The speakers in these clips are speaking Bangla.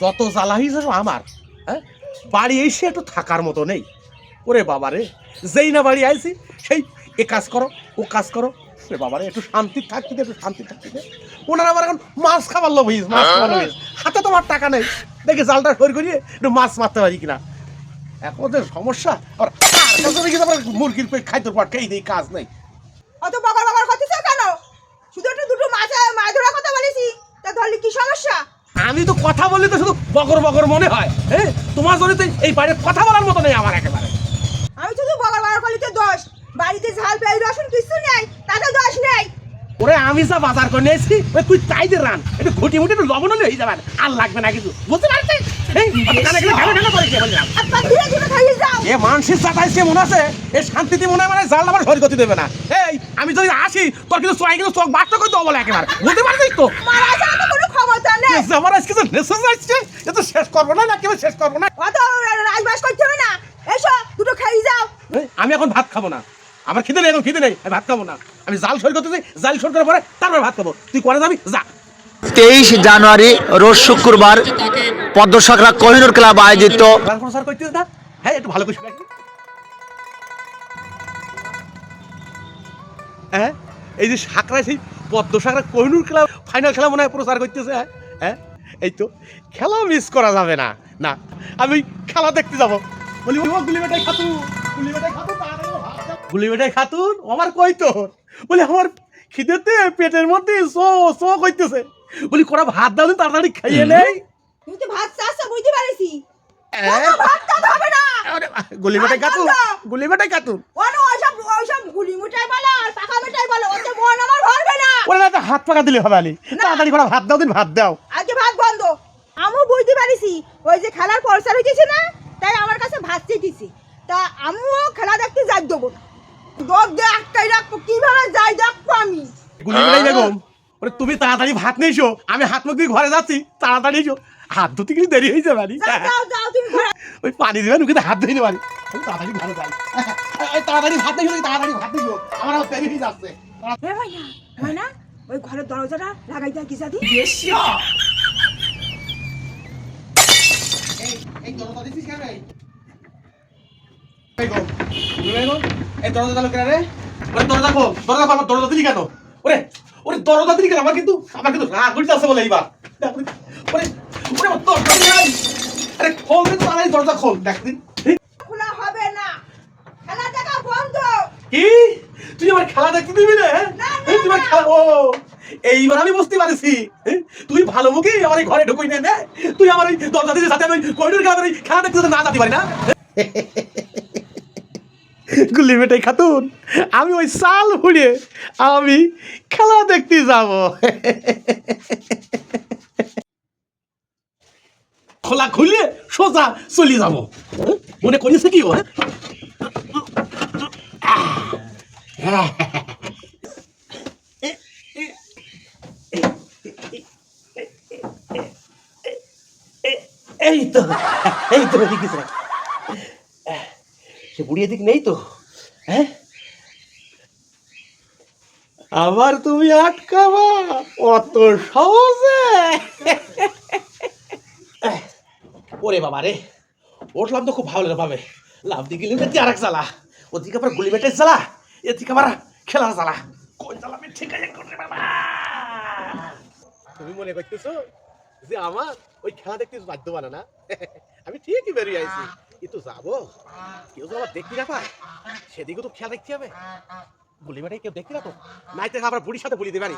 যত জ্বালা হয়েছে সব আমার হ্যাঁ? বাড়ি এসে একটু থাকার মতো নেই। ওরে বাবা রে যেই না বাড়ি আইছি, সেই এ কাজ করো, ও কাজ করো। রে বাবা রে একটু শান্তি থাকতে দে একটু শান্তি থাকতে দে ওনারা আবার এখন মাছ খাবার লোভ হইস মাছ খাবার লোভ হাতে তোমার টাকা নেই। দেখে জালটা সর করিয়ে একটু মাছ মারতে পারি কিনা। এখন ওদের সমস্যা তারপর মুরগির পেট খাইতে পার, খেয়ে দেই কাজ নেই। অত বগর বগর করতেছ কেন? শুধু একটু দুটো মাছ মাছ ধরার কথা বলেছি। তা ধরলি কি সমস্যা? আমি তো কথা বললে তো শুধু বগর বগর মনে হয় হ্যাঁ? তোমার জন্য তো এই বাইরে কথা বলার মতো নেই আমার একেবারে। আমি শুধু বগর বগর করলি তো দোষ। বাড়িতে ঝাল পেঁয়াজ রসুন কিছু নেই তাতে দোষ নেই। ওরে আমি যা বাজার করে নিয়েছি ওই তুই তাই দিয়ে রান। একটু ঘুটি মুটি একটু লবণ হলে হয়ে যাবে। আর লাগবে না কিছু। বুঝতে পারছিস এ মানসিক চাটাইছে মনে আছে এ শান্তিতে মনে হয় মানে জাল আমার দেবে না। এই আমি যদি আসি তোর কিন্তু চোখ কিন্তু চোখ করে দেবো বলে একেবারে। বুঝতে পারছিস তো? আমার আজকে তো নেশা যাচ্ছে এ তো শেষ করব না না কেউ শেষ করব না। অত রাজবাস করতে হবে না। এসো দুটো খাইয়ে যাও। আমি এখন ভাত খাব না। আমার খিদে নেই এখন খিদে নেই। আমি ভাত খাব না। আমি জাল সই করতে জাল সই করার পরে তারপরে ভাত খাব। তুই করে যাবি? যা। তেইশ জানুয়ারি রোজ শুক্রবার পদ্মসাকরা কোহিনুর ক্লাব আয়োজিত। প্রচার করতেছ না? হ্যাঁ একটু ভালো করে শুনে হ্যাঁ এই যে সাকরা সেই পদ্ম সাকরা কোহিনুর খেলা ফাইনাল খেলা মনে হয় প্রচার করতেছে হ্যাঁ। হ্যাঁ? এই তো খেলা মিস করা যাবে না। না আমি খেলা দেখতে যাব। বলি গুলি বেটাই খাতুন গুলি বেটাই গুলি বেটাই খাতুন আমার কই তো বলি আমার খিদেতে পেটের মধ্যে সো সো করতেছে বলি করা ভাত দাও তাড়াতাড়ি খাইয়ে নেই। তুমি তো ভাত চাচ্ছ বুঝতে পারিছি গুলি বেটাই খাতুন গুলি বেটাই খাতুন। অন ওইসব ওইসব গুলি মুটাই বলো আর পাকা মিঠাই বলো ওত মন আমার ভরবে না ওরা না তো হাত পাকা দিলে হবে আলি। তাড়াতাড়ি করে ভাত দাও দিন ভাত দাও। আজকে ভাত বন্ধ। আমিও বুঝতে পারিছি ওই যে খেলার পয়সা রয়েছে না তাই আমার কাছে ভাত চেয়েছি। তা আমিও খেলা দেখতে যাই দেবো না। দোক দে একটাই রাখব কীভাবে যাই দেখব আমি? গুলি বেটাই বেগম। ওরে তুমি তাড়াতাড়ি ভাত নিয়েছো আমি হাত মুখ দিয়ে ঘরে যাচ্ছি তাড়াতাড়ি এসো। হাত ধুতে গেলে দেরি হয়ে যাবে আলি। যাও যাও যাও তুমি ঘরে ওই পানি দেবেন ওকে হাত ধুয়ে নেবানি তাড়াতাড়ি ঘরে যাই। এই তাড়াতাড়ি ভাত দিয়েছ তাড়াতাড়ি ভাত দিয়েছ আমার দেরি হয়ে যাচ্ছে। ভাইয়া হয় না ওই ঘরের দরজাটা লাগাই দেয় কি জাদি এই এই দরজা দিছিস কেন এই? বেগম গুলি বেগম এই দরজা চালু করে রে? ওরে দরজা খোল দরজা খোল আমার দরজা দিলি কেন? ওরে ওরে দরজা দিলি কেন? আমার কিন্তু আমার কিন্তু রাগ উঠতে আছে বলে এইবার। দিন। ওরে ওরে দরজা দিলি আরে খোল দিন তাড়াতাড়ি দরজা খোল দেখ দিন। খোলা হবে না। খেলা দেখা বন্ধ। কি? তুই আমার খেলা দেখতে দিবি না হ্যাঁ? আমার না। খেলা ও এইবার আমি বুঝতে পারছি হ্যাঁ? তুই ভালো মুখে আমার এই ঘরে ঢুকুই নে না তুই আমার ওই দরজা দিতে সাথে আমি করিডোর খেলা খেলা দেখতে না যেতে পারি না গুলি বেটাই খাতুন আমি ওই সাল ফুড়িয়ে আমি খেলা দেখতে যাব খোলা খুলে সোজা চলে যাব হ্যাঁ? মনে করিস কি ও হ্যাঁ? এই তো এই তো যা। সে বুড়ি এদিক নেই তো হ্যাঁ? আবার তুমি আটকাবা, অত সহজে। ওরে বাবা রে, উঠলাম তো খুব ভালো লাগে ভাবে। লাভ দিয়ে গেলে আর এক জ্বালা। ওদিকে আবার গুলি বেটের জ্বালা। এদিকে আবার খেলার জ্বালা। কোন জ্বালা আমি ঠিক আছে করে বাবা। তুমি মনে করতেছো যে আমার ওই খেলা দেখতে বাধ্য বানা না? আমি ঠিকই বেরিয়ে আইছি। কিন্তু যাব। কেউ তো আবার দেখতে না পায়। সেদিকে তো খেলা দেখতে হবে। গুলি বেটাই কেউ দেখতে না তো। নাই তো আবার বুড়ির সাথে বলি দেবানি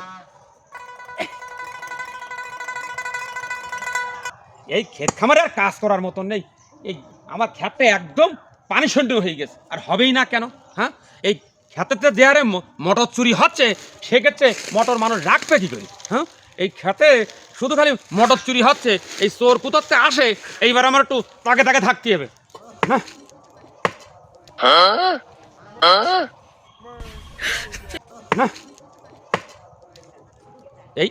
এই ক্ষেত খামারে আর কাজ করার মতন নেই। এই আমার ক্ষেতটা একদম পানি শূন্য হয়ে গেছে। আর হবেই না কেন? হ্যাঁ? এই ক্ষেতেতে যে ম- মটর চুরি হচ্ছে, সেক্ষেত্রে মটর মানুষ রাখবে কি করে? হ্যাঁ? এই ক্ষেতে শুধু খালি মটর চুরি হচ্ছে, এই চোর কুতরতে আসে, এইবার আমার একটু তাকে তাকে থাকতে হবে হ্যাঁ। এই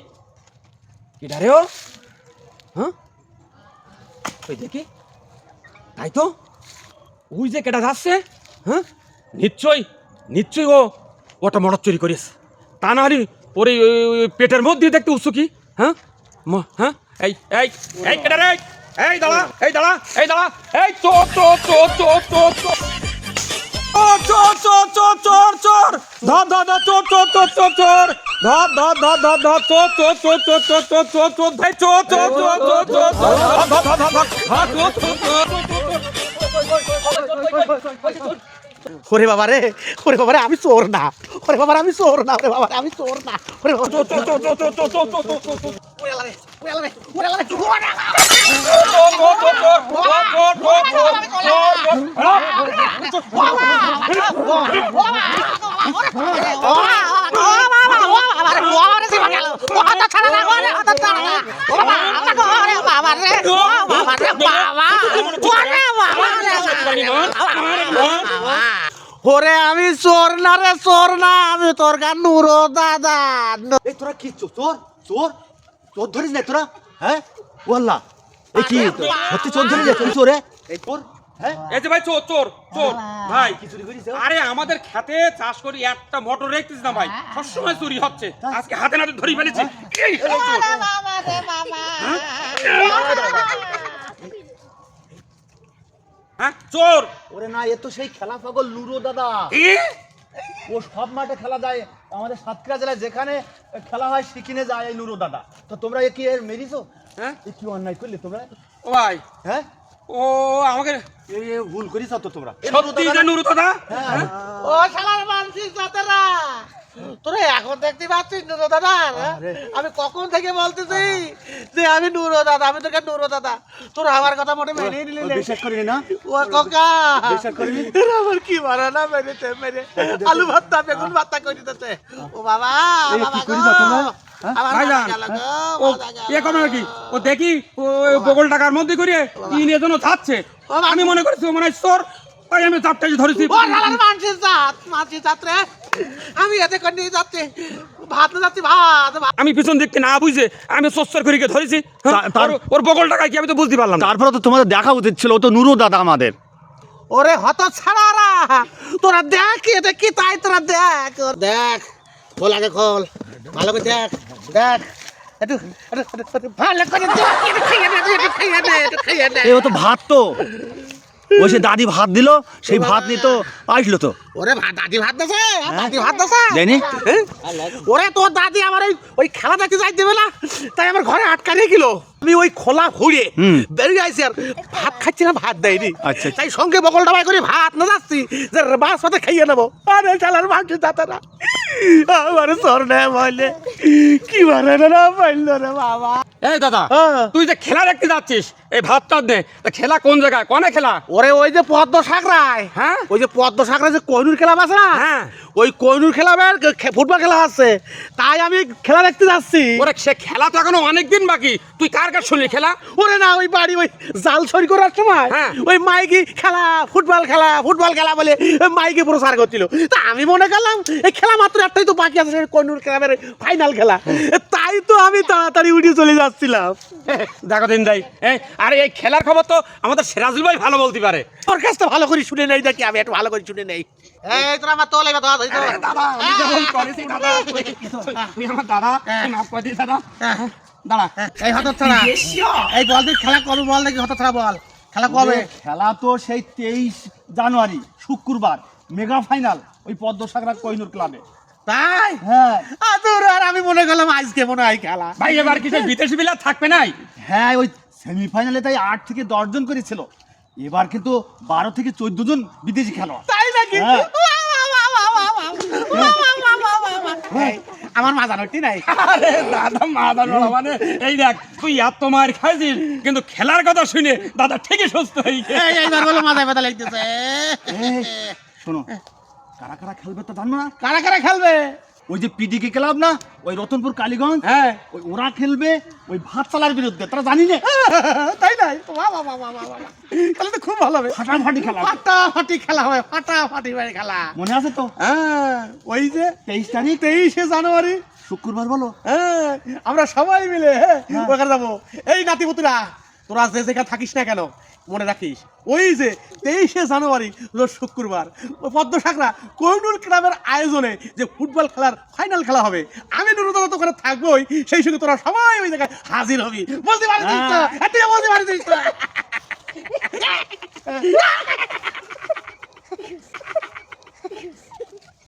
রে ও? হ্যাঁ? ওই দেখি। তাই তো? ওই যে কেটা যাচ্ছে হ্যাঁ? নিশ্চয়ই নিশ্চয়ই ও ওটা মটর চুরি করিস তা না হলে ওর পেটের মধ্যে দেখতে উৎসু কি হ্যাঁ হ্যাঁ এই এই এই এই দাঁড়া এই দাঁড়া এই দাঁড়া এই চোর চোর চোর চোর চোর চোর চোর চোর চোর চোর চোর চোর ধর ধর ধর চোর চোর চোর চোর চোর ধর ধর ধর ধর ধর চোর চোর চোর চোর চোর চোর চোর চোর ভাই চোর চোর চোর চোর চোর চোর ধর ধর ধর ধর ধর চোর চোর চোর ওরে বাবা রে ওরে বাবা রে আমি চোর না ওরে বাবা আমি চোর না ওরে বাবা আমি চোর না ওরে বাবা চোর চোর চোর চোর চোর চোর চোর চোর চোর চোর রে, ওরে আল্লাহ রে, ওরে আমি চোর না রে চোর না আমি তোর গান নুরো দাদা। এই তোরা কি চোর চোর? চোর? চোর ধরিস না তোরা? হ্যাঁ? ওয়াল্লাহ এই কি? সত্যি চোর ধরিস না তুই চোরে? এই চোর? হ্যাঁ? এই যে ভাই চোর চোর চোর। ভাই কি চুরি করিস আরে আমাদের খেতে চাষ করি একটা মোটর রেখতেছি না ভাই? সবসময় চুরি হচ্ছে। আজকে হাতে নাতে ধরে ফেলেছি। এই। হলো চোর। হ্যাঁ? চোর! ওরে না এ তো সেই খেলা পাগল লুরো দাদা। কি? ও সব মাঠে খেলা যায়। আমাদের সাতক্ষীরা জেলায় যেখানে খেলা হয় সেখানে যায় এই নুরো দাদা। তো তোমরা এ কি এর মেরিছো? হ্যাঁ? এ কি অন্যায় করলে তোমরা? ও ভাই। হ্যাঁ? ও আমাকে ভুল করিস তো তোমরা। সত্যি? নুরু দাদা। হ্যাঁ। ও শালার মানসিস দাদারা তোরা এখন দেখতে পাচ্ছিস নুরো দাদা? হ্যাঁ? আমি কখন থেকে বলতেছি যে আমি নুরো দাদা আমি তোকে নুরো দাদা। তোরা আমার কথা মোটে মেনে নিলি ও বিশ্বাস করিনি না? ও কাকা। বিশ্বাস করিনি? আমার কি মারা না মেরে। আলু ভর্তা বেগুন ভর্তা করে দিতেছে। ও বাবা কি বাবা গো। হ্যাঁ? গো, ও ও দেখি ও বগল টাকার মধ্যে করে কি নিয়ে যেন যাচ্ছে আমি মনে করছি মনে হয় চোর। আমি চারটে ধরেছি। ও শালার মানসিস জাত মানসিস জাত রে। আমি এতে করে যাচ্ছি ভাত না যাচ্ছি ভাত। আমি পিছন দিকতে না বুঝে আমি সচ্চর করে গিয়ে ধরেছি হ্যাঁ? তার- ওর- ওর বগল টাকা কি আমি তো বুঝতে পারলাম তারপরে তো তোমাদের দেখা উচিত ছিল ও তো নুরু দাদা আমাদের। ওরে হত ছাড়ারা তোরা দেখ এতে কি তাই তোরা দেখ। দেখ খোল আগে খোল ভালো করে দেখ দেখ। ভাত তো। ও সে দাদি ভাত দিল সেই ভাত নিয়ে তো আসলো তো। ওরে ভাত দাদি ভাত দেছে? দাদি ভাত দেছে? জানি। হ্যাঁ? ওরে তোর দাদি আমার ওই ওই খেলা দেখতে যাই দেবে না? তাই আমার ঘরে আটকা গেল। আমি ওই খোলা ঘুরে। বেরিয়ে আইছি আর ভাত খাচ্ছিলাম ভাত দেয়নি। আচ্ছা। তাই সঙ্গে বকল ডাবাই করে ভাত না যাচ্ছি যে মাছ সাথে খাইয়ে নেব। আরে চালার মাংস দাতারা আমার নেয় বলে। কি মানে না পাইল রে বাবা। এই দাদা হ্যাঁ। তুই যে খেলা দেখতে যাচ্ছিস এই ভাতটা দে তা খেলা কোন জায়গায়? কোনে খেলা? ওরে ওই যে পদ্ম সাঁকড়ায় হ্যাঁ? ওই যে পদ্ম সাঁকড়ায় যে কইনুর খেলা আছে না? হ্যাঁ। ওই কইনুর খেলাবের ফুটবল খেলা আছে। তাই আমি খেলা দেখতে যাচ্ছি। ওরে সে খেলা তো এখনও অনেক দিন বাকি। তুই কার কার শুনলি খেলা? ওরে না ওই বাড়ি ওই জাল সরি করার সময় হ্যাঁ। ওই মাইকি খেলা ফুটবল খেলা ফুটবল খেলা বলে মাইকি প্রচার করছিল। তা আমি মনে করলাম এই খেলা মাত্র একটাই তো বাকি আছে কইনুর খেলাবের ফাইনাল খেলা। তাই তো আমি তাড়াতাড়ি উঠে চলে যাচ্ছিলাম। দেখো দিন দাই এই আরে এই খেলার খবর তো আমাদের সিরাজুল ভাই ভালো বলতে পারে। ওর কাছ তো ভালো করে শুনে নেই দেখি আমি একটু ভালো করে শুনে নেই। এই তোরা আমার তোলে কথা ধরি তো দাদা আমি যেমন করেছি দাদা তুই আমার দাদা মাফ করে দিস দাদা। দাঁড়া। এই হত ছাড়া এই বল তুই খেলা কবে বল দেখি হত ছাড়া বল। খেলা কবে? খেলা তো সেই তেইশ জানুয়ারি শুক্রবার মেগা ফাইনাল ওই পদ্মসাগরা কোহিনুর ক্লাবে। তাই? হ্যাঁ। আর আমি মনে করলাম আজকে মনে হয় খেলা। ভাই এবার কিছু বিদেশি বিলাস থাকবে নাই? হ্যাঁ ওই সেমিফাইনালে তাই আট থেকে দশ জন করেছিল। এবার কিন্তু বারো থেকে চোদ্দ জন বিদেশি খেলোয়াড়। নাকি হ্যাঁ। আমার মা জানো নাই। আরে দাদা মা জানো মানে এই দেখ তুই এত মার খাইছিস কিন্তু খেলার কথা শুনে দাদা ঠিকই সুস্থ হয়ে গেছে। এইবার বলো মাথায় ব্যথা লাগতেছে। শোনো কারা কারা খেলবে তো জানো না? কারা কারা খেলবে? ওই যে পিডিকে ক্লাব না ওই রতনপুর কালীগঞ্জ হ্যাঁ। ওই ওরা খেলবে ওই ভাতশালার বিরুদ্ধে তারা জানি না। তাই নাই। তাহলে তো খুব ভালো হবে। ফাটাফাটি খেলা। ফাটাফাটি খেলা হবে ফাটাফাটি ভাই খেলা। মনে আছে তো? হ্যাঁ ওই যে তেইশ তারিখ? তেইশে জানুয়ারি। শুক্রবার বলো। হ্যাঁ আমরা সবাই মিলে হ্যাঁ, ওখানে যাব। এই নাতি পুতুরা তোরা যে জায়গায় থাকিস না কেন মনে রাখিস। ওই যে তেইশে জানুয়ারি রোজ শুক্রবার। পদ্ম সাকরা কোহিনুর ক্লাবের আয়োজনে যে ফুটবল খেলার ফাইনাল খেলা হবে আমি নুরুতলা তো ওখানে থাকবোই সেই সঙ্গে তোরা সবাই ওই জায়গায় হাজির হবি। বলতে পারিস বলতে পারিস